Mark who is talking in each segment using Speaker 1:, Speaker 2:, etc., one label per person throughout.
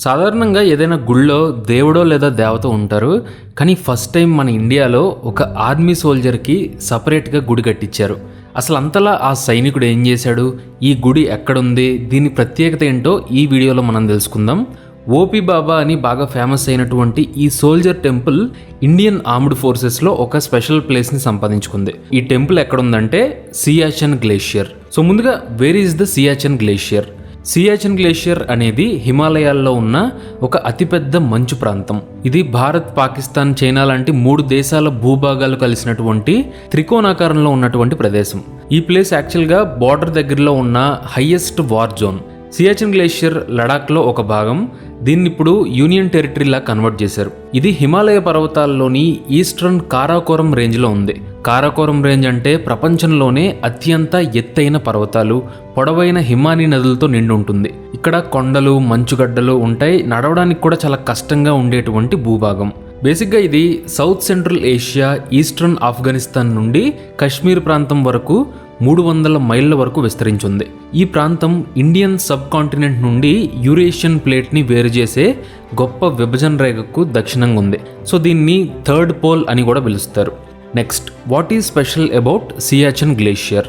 Speaker 1: సాధారణంగా ఏదైనా గుళ్ళో దేవుడో లేదా దేవత ఉంటారు కానీ ఫస్ట్ టైం మన ఇండియాలో ఒక ఆర్మీ సోల్జర్కి సపరేట్గా గుడి కట్టించారు అసలు అంతలా ఆ సైనికుడు ఏం చేశాడు? ఈ గుడి ఎక్కడుంది? దీని ప్రత్యేకత ఏంటో ఈ వీడియోలో మనం తెలుసుకుందాం. ఓపీ బాబా అని బాగా ఫేమస్ అయినటువంటి ఈ సోల్జర్ టెంపుల్ ఇండియన్ ఆర్మ్డ్ ఫోర్సెస్లో ఒక స్పెషల్ ప్లేస్ని సంపాదించుకుంది. ఈ టెంపుల్ ఎక్కడుందంటే సియాచన్ గ్లేషియర్. సో ముందుగా where is the Siachen glacier? Siachen glacier అనేది హిమాలయాల్లో ఉన్న ఒక అతిపెద్ద మంచు ప్రాంతం. ఇది భారత్ పాకిస్తాన్ చైనా లాంటి మూడు దేశాల భూభాగాలు కలిసినటువంటి త్రికోణాకారంలో ఉన్నటువంటి ప్రదేశం. ఈ ప్లేస్ యాక్చువల్గా బార్డర్ దగ్గరలో ఉన్న highest war zone. Siachen glacier లడాక్లో ఒక భాగం దీన్ని ఇప్పుడు యూనియన్ టెరిటరీలా కన్వర్ట్ చేశారు. ఇది హిమాలయ పర్వతాల్లోని ఈస్టర్న్ కారాకోరం రేంజ్లో ఉంది. కారకోరం రేంజ్ అంటే ప్రపంచంలోనే అత్యంత ఎత్తైన పర్వతాలు పొడవైన హిమానీ నదులతో నిండి ఉంటుంది. ఇక్కడ కొండలు మంచుగడ్డలు ఉంటాయి. నడవడానికి కూడా చాలా కష్టంగా ఉండేటువంటి భూభాగం. బేసిక్గా ఇది south central Asia eastern Afghanistan నుండి కశ్మీర్ ప్రాంతం వరకు మూడు వందల మైళ్ళ వరకు విస్తరించింది. ఈ ప్రాంతం ఇండియన్ సబ్ కాంటినెంట్ నుండి యూరేషియన్ ప్లేట్ని వేరు చేసే గొప్ప విభజన రేఖకు దక్షిణంగా ఉంది. సో దీన్ని థర్డ్ పోల్ అని కూడా పిలుస్తారు. Next what is special about Siachen glacier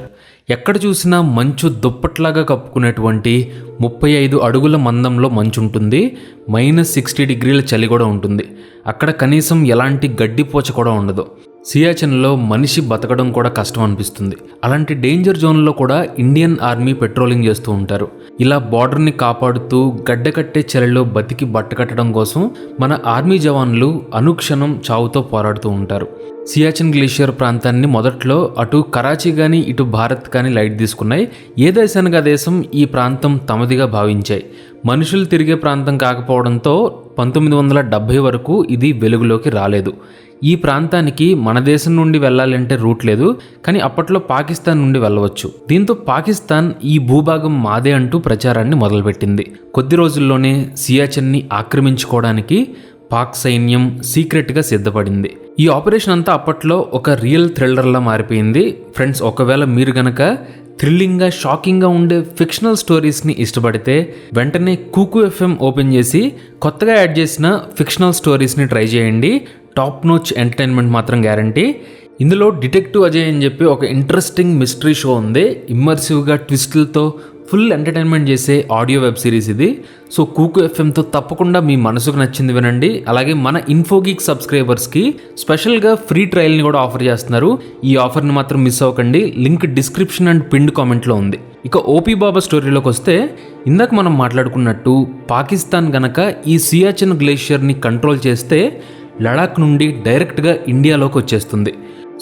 Speaker 1: ఎక్కడ చూసినా మంచు దుప్పట్లాగా కప్పుకునేటువంటి ముప్పై ఐదు అడుగుల మందంలో మంచు ఉంటుంది మైనస్ సిక్స్టీ డిగ్రీల చలి కూడా ఉంటుంది. అక్కడ కనీసం ఎలాంటి గడ్డిపోచ కూడా ఉండదు. సియాచన్లో మనిషి బతకడం కూడా కష్టం అనిపిస్తుంది. అలాంటి డేంజర్ జోన్లో కూడా ఇండియన్ ఆర్మీ పెట్రోలింగ్ చేస్తూ ఉంటారు. ఇలా బార్డర్ని కాపాడుతూ గడ్డ కట్టే బతికి బట్ట కట్టడం కోసం మన ఆర్మీ జవాన్లు అనుక్షణం చావుతో పోరాడుతూ ఉంటారు. సియాచిన్ గ్లేషియర్ ప్రాంతాన్ని మొదట్లో అటు కరాచీ కానీ ఇటు భారత్ కానీ లైట్ తీసుకున్నాయి. ఏ దేశానికి ఆ దేశం ఈ ప్రాంతం తమదిగా భావించాయి. మనుషులు తిరిగే ప్రాంతం కాకపోవడంతో పంతొమ్మిది వందల డెబ్భై వరకు ఇది వెలుగులోకి రాలేదు. ఈ ప్రాంతానికి మన దేశం నుండి వెళ్ళాలంటే రూట్ లేదు కానీ అప్పట్లో పాకిస్తాన్ నుండి వెళ్ళవచ్చు. దీంతో పాకిస్తాన్ ఈ భూభాగం మాదే అంటూ ప్రచారాన్ని మొదలుపెట్టింది. కొద్ది రోజుల్లోనే సియాచెన్ని ఆక్రమించుకోవడానికి పాక్ సైన్యం సీక్రెట్గా సిద్ధపడింది. ఈ ఆపరేషన్ అంతా అప్పట్లో ఒక రియల్ థ్రిల్లర్లా మారిపోయింది. ఫ్రెండ్స్ ఒకవేళ మీరు గనక థ్రిల్లింగ్గా షాకింగ్గా ఉండే ఫిక్షనల్ స్టోరీస్ని ఇష్టపడితే వెంటనే కూకు ఎఫ్ఎం ఓపెన్ చేసి కొత్తగా యాడ్ చేసిన ఫిక్షనల్ స్టోరీస్ని ట్రై చేయండి. టాప్ నోచ్ ఎంటర్టైన్మెంట్ మాత్రం గ్యారంటీ ఇందులో డిటెక్టివ్ అజయ్ అని చెప్పి ఒక ఇంట్రెస్టింగ్ మిస్టరీ షో ఉంది. ఇమ్మర్సివ్గా ట్విస్టులతో ఫుల్ ఎంటర్టైన్మెంట్ చేసే ఆడియో వెబ్ సిరీస్ ఇది. సో కూకు ఎఫ్ఎంతో తప్పకుండా మీ మనసుకు నచ్చింది వినండి. అలాగే మన ఇన్ఫోగీక్ సబ్స్క్రైబర్స్కి స్పెషల్గా ఫ్రీ ట్రయల్ని కూడా ఆఫర్ చేస్తున్నారు. ఈ ఆఫర్ని మాత్రం మిస్ అవ్వకండి. లింక్ డిస్క్రిప్షన్ అండ్ పిండ్ కామెంట్లో ఉంది. ఇక ఓపీ బాబా స్టోరీలోకి వస్తే ఇందాక మనం మాట్లాడుకున్నట్టు పాకిస్తాన్ గనక ఈ సియాచిన్ గ్లేషియర్ని కంట్రోల్ చేస్తే లడాక్ నుండి డైరెక్ట్గా ఇండియాలోకి వచ్చేస్తుంది.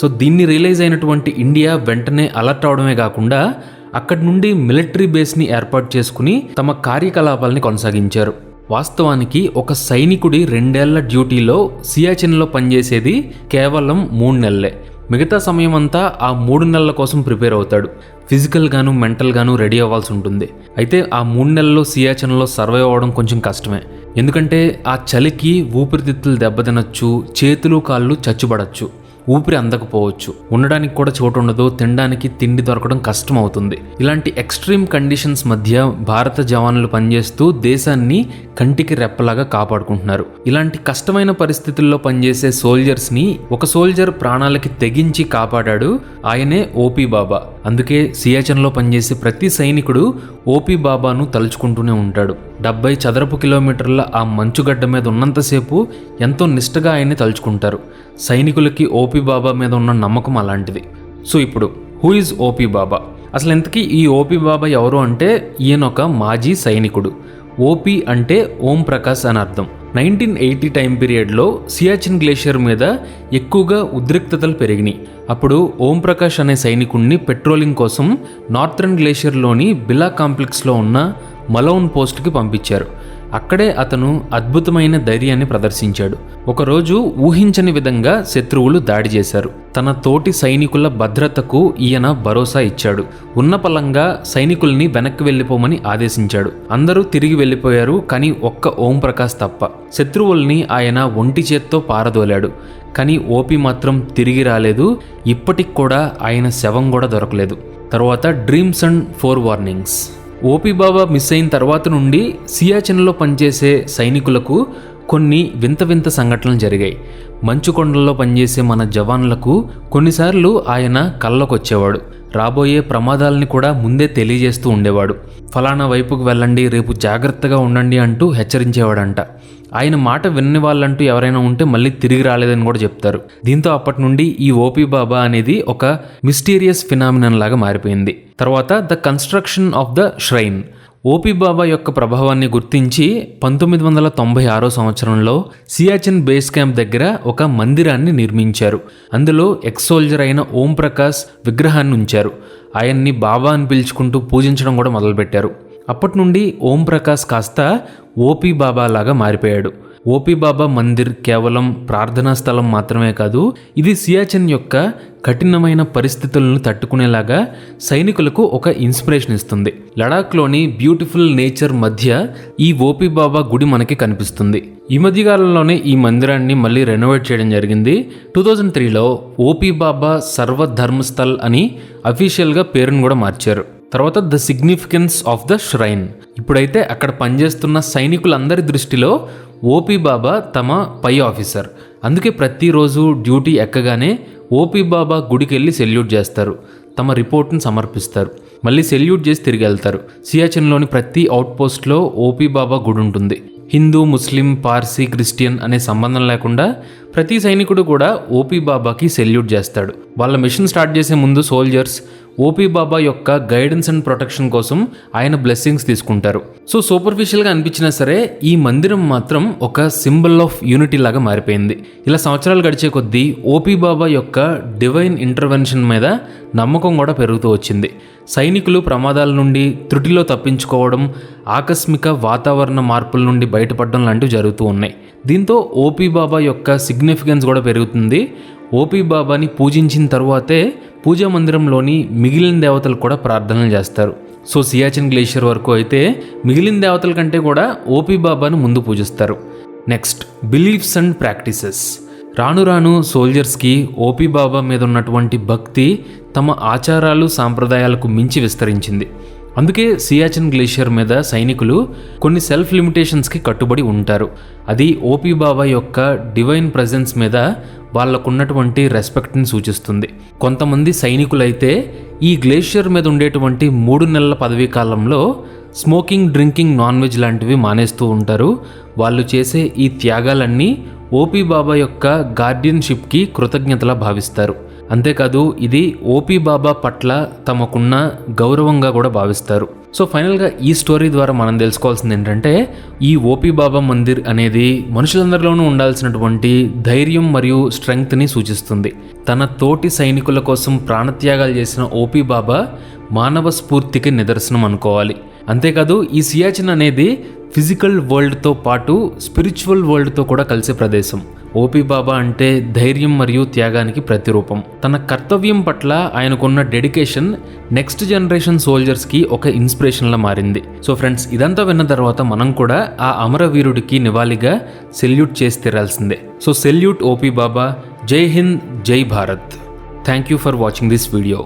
Speaker 1: సో దీన్ని రియలైజ్ అయినటువంటి ఇండియా వెంటనే అలర్ట్ అవడమే కాకుండా అక్కడి నుండి మిలిటరీ బేస్ని ఏర్పాటు చేసుకుని తమ కార్యకలాపాలని కొనసాగించారు. వాస్తవానికి ఒక సైనికుడి రెండేళ్ళ డ్యూటీలో సియాచిన్లో పనిచేసేది కేవలం మూడు నెలలే. మిగతా సమయం అంతా ఆ మూడు నెలల కోసం ప్రిపేర్ అవుతాడు. ఫిజికల్ గాను మెంటల్ గాను రెడీ అవ్వాల్సి ఉంటుంది. అయితే ఆ మూడు నెలల్లో సియాచిన్లో సర్వైవ్ అవ్వడం కొంచెం కష్టమే. ఎందుకంటే ఆ చలికి ఊపిరితిత్తులు దెబ్బతినచ్చు చేతులు కాళ్ళు చచ్చుబడచ్చు ఊపిరి అందకపోవచ్చు. ఉండడానికి కూడా చోటు ఉండదు తినడానికి తిండి దొరకడం కష్టం అవుతుంది ఇలాంటి ఎక్స్ట్రీమ్ కండిషన్స్ మధ్య భారత జవాన్లు పనిచేస్తూ దేశాన్ని కంటికి రెప్పలాగా కాపాడుకుంటున్నారు. ఇలాంటి కష్టమైన పరిస్థితుల్లో పనిచేసే సోల్జర్స్ని ఒక సోల్జర్ ప్రాణాలకి తెగించి కాపాడాడు ఆయనే ఓపీ బాబా. అందుకే సియాచన్లో పనిచేసే ప్రతి సైనికుడు ఓపీ బాబాను తలుచుకుంటూనే ఉంటాడు. డెబ్బై చదరపు కిలోమీటర్ల ఆ మంచుగడ్డ మీద ఉన్నంతసేపు ఎంతో నిష్టగా ఆయన్ని తలుచుకుంటారు. సైనికులకి ఓపీ బాబా మీద ఉన్న నమ్మకం అలాంటిది. సో ఇప్పుడు హూ ఇస్ ఓపీ బాబా? అసలు ఇంతకీ ఈ ఓపీ బాబా ఎవరు అంటే ఈయన ఒక మాజీ సైనికుడు. ఓపీ అంటే ఓం ప్రకాష్ అని అర్థం. నైన్టీన్ ఎయిటీ టైం పీరియడ్లో సియాచిన్ గ్లేషియర్ మీద ఎక్కువగా ఉద్రిక్తతలు పెరిగినాయి. అప్పుడు ఓం ప్రకాష్ అనే సైనికుడిని పెట్రోలింగ్ కోసం నార్థర్న్ గ్లేషియర్లోని బిలా కాంప్లెక్స్లో ఉన్న మలౌన్ పోస్ట్కి పంపించారు. అక్కడే అతను అద్భుతమైన ధైర్యాన్ని ప్రదర్శించాడు. ఒకరోజు ఊహించని విధంగా శత్రువులు దాడి చేశారు. తన తోటి సైనికుల భద్రతకు ఈయన భరోసా ఇచ్చాడు. ఉన్నపలంగా సైనికుల్ని వెనక్కి వెళ్ళిపోమని ఆదేశించాడు. అందరూ తిరిగి వెళ్ళిపోయారు కానీ ఒక్క ఓం ప్రకాష్ తప్ప. శత్రువుల్ని ఆయన ఒంటి చేత్తో పారదోలాడు. కానీ ఓపి మాత్రం తిరిగి రాలేదు. ఇప్పటికి కూడా ఆయన శవం కూడా దొరకలేదు. తర్వాత dreams and four warnings. OP Baba miss అయిన తర్వాత నుండి సియాచిన్లో పనిచేసే సైనికులకు కొన్ని వింత వింత సంఘటనలు జరిగాయి. మంచు కొండల్లో పనిచేసే మన జవాన్లకు కొన్నిసార్లు ఆయన కళ్ళకు వచ్చేవాడు రాబోయే ప్రమాదాలని కూడా ముందే తెలియజేస్తూ ఉండేవాడు. ఫలానా వైపుకు వెళ్ళండి రేపు జాగ్రత్తగా ఉండండి అంటూ హెచ్చరించేవాడంట. ఆయన మాట విన్ని వాళ్ళంటూ ఎవరైనా ఉంటే మళ్ళీ తిరిగి రాలేదని కూడా చెప్తారు. దీంతో అప్పటి నుండి ఈ ఓపీ బాబా అనేది ఒక మిస్టీరియస్ ఫినామినన్ లాగా మారిపోయింది. తర్వాత the construction of the shrine. OP Baba యొక్క ప్రభావాన్ని గుర్తించి పంతొమ్మిది వందల తొంభై ఆరో సంవత్సరంలో సియాచిన్ బేస్ క్యాంప్ దగ్గర ఒక మందిరాన్ని నిర్మించారు. అందులో ఎక్స్ సోల్జర్ అయిన ఓం ప్రకాష్ విగ్రహాన్ని ఉంచారు. ఆయన్ని బాబా అని పిలుచుకుంటూ పూజించడం కూడా మొదలుపెట్టారు. అప్పటి నుండి ఓం ప్రకాష్ కాస్త ఓపీ బాబా లాగా మారిపోయాడు. ఓపీ బాబా మందిర్ కేవలం ప్రార్థనా స్థలం మాత్రమే కాదు ఇది సియాచిన్ యొక్క కఠినమైన పరిస్థితులను తట్టుకునేలాగా సైనికులకు ఒక ఇన్స్పిరేషన్ ఇస్తుంది. లడాఖ్లోని బ్యూటిఫుల్ నేచర్ మధ్య ఈ ఓపీ బాబా గుడి మనకి కనిపిస్తుంది. ఈ మధ్యకాలంలోనే ఈ మందిరాన్ని మళ్ళీ రెనోవేట్ చేయడం జరిగింది. టూ థౌజండ్ త్రీలో ఓపీ బాబా సర్వధర్మస్థల్ అని అఫీషియల్గా పేరును కూడా మార్చారు. తర్వాత the significance of the shrine ఇప్పుడైతే అక్కడ పనిచేస్తున్న సైనికులందరి దృష్టిలో ఓపీ బాబా తమ పై ఆఫీసర్. అందుకే ప్రతిరోజు డ్యూటీ ఎక్కగానే ఓపీ బాబా గుడికి వెళ్ళి సెల్యూట్ చేస్తారు. తమ రిపోర్ట్ని సమర్పిస్తారు. మళ్ళీ సెల్యూట్ చేసి తిరిగి వెళ్తారు. సియాచిన్లోని ప్రతి అవుట్పోస్ట్లో ఓపీ బాబా గుడి ఉంటుంది హిందూ ముస్లిం పార్సీ క్రిస్టియన్ అనే సంబంధం లేకుండా ప్రతి సైనికుడు కూడా ఓపీ బాబాకి సెల్యూట్ చేస్తాడు. వాళ్ళ మిషన్ స్టార్ట్ చేసే ముందు సోల్జర్స్ ఓపీ బాబా యొక్క గైడెన్స్ అండ్ ప్రొటెక్షన్ కోసం ఆయన బ్లెస్సింగ్స్ తీసుకుంటారు. సో సూపర్ఫిషియల్గా అనిపించినా సరే ఈ మందిరం మాత్రం ఒక సింబల్ ఆఫ్ యూనిటీ లాగా మారిపోయింది. ఇలా సంవత్సరాలు గడిచే కొద్దీ ఓపీ బాబా యొక్క డివైన్ ఇంటర్వెన్షన్ మీద నమ్మకం కూడా పెరుగుతూ వచ్చింది. సైనికులు ప్రమాదాల నుండి త్రుటిలో తప్పించుకోవడం ఆకస్మిక వాతావరణ మార్పుల నుండి బయటపడడం లాంటివి జరుగుతూ ఉన్నాయి. దీంతో ఓపీ బాబా యొక్క సిగ్నిఫికెన్స్ కూడా పెరుగుతుంది. ఓపీ బాబాని పూజించిన తర్వాతే పూజా మందిరంలోని మిగిలిన దేవతలు కూడా ప్రార్థనలు చేస్తారు. సో సియాచిన్ గ్లేషియర్ వరకు అయితే మిగిలిన దేవతల కంటే కూడా ఓపీ బాబాను ముందు పూజిస్తారు. నెక్స్ట్ బిలీఫ్స్ అండ్ ప్రాక్టీసెస్ రాను రాను సోల్జర్స్కి ఓపీ బాబా మీద ఉన్నటువంటి భక్తి తమ ఆచారాలు సాంప్రదాయాలకు మించి విస్తరించింది. అందుకే సియాచిన్ గ్లేషియర్ మీద సైనికులు కొన్ని సెల్ఫ్ లిమిటేషన్స్కి కట్టుబడి ఉంటారు. అది ఓపీ బాబా యొక్క డివైన్ ప్రజెన్స్ మీద వాళ్ళకున్నటువంటి రెస్పెక్ట్ని సూచిస్తుంది. కొంతమంది సైనికులైతే ఈ గ్లేషియర్ మీద ఉండేటువంటి మూడు నెలల పదవీ కాలంలో స్మోకింగ్ డ్రింకింగ్ నాన్ వెజ్ లాంటివి మానేస్తూ ఉంటారు. వాళ్ళు చేసే ఈ త్యాగాలన్నీ ఓపీ బాబా యొక్క గార్డియన్షిప్కి కృతజ్ఞతలా భావిస్తారు. అంతేకాదు ఇది ఓపీ బాబా పట్ల తమకున్న గౌరవంగా కూడా భావిస్తారు. సో ఫైనల్గా ఈ స్టోరీ ద్వారా మనం తెలుసుకోవాల్సింది ఏంటంటే ఈ ఓపీ బాబా మందిర్ అనేది మనుషులందరిలోనూ ఉండాల్సినటువంటి ధైర్యం మరియు స్ట్రెంగ్త్ని సూచిస్తుంది. తన తోటి సైనికుల కోసం ప్రాణత్యాగాలు చేసిన ఓపీ బాబా మానవ స్ఫూర్తికి నిదర్శనం అనుకోవాలి. అంతేకాదు ఈ సియాచిన్ అనేది ఫిజికల్ వరల్డ్తో పాటు స్పిరిచువల్ వరల్డ్తో కూడా కలిసే ప్రదేశం. ఓపీ బాబా అంటే ధైర్యం మరియు త్యాగానికి ప్రతిరూపం. తన కర్తవ్యం పట్ల ఆయనకున్న డెడికేషన్ నెక్స్ట్ జనరేషన్ సోల్జర్స్కి ఒక ఇన్స్పిరేషన్లా మారింది. సో ఫ్రెండ్స్ ఇదంతా విన్న తర్వాత మనం కూడా ఆ అమరవీరుడికి నివాళిగా సెల్యూట్ చేసి తీరాల్సిందే. So salute OP Baba. Jai Hind Jai Bharat. Thank you for watching this video.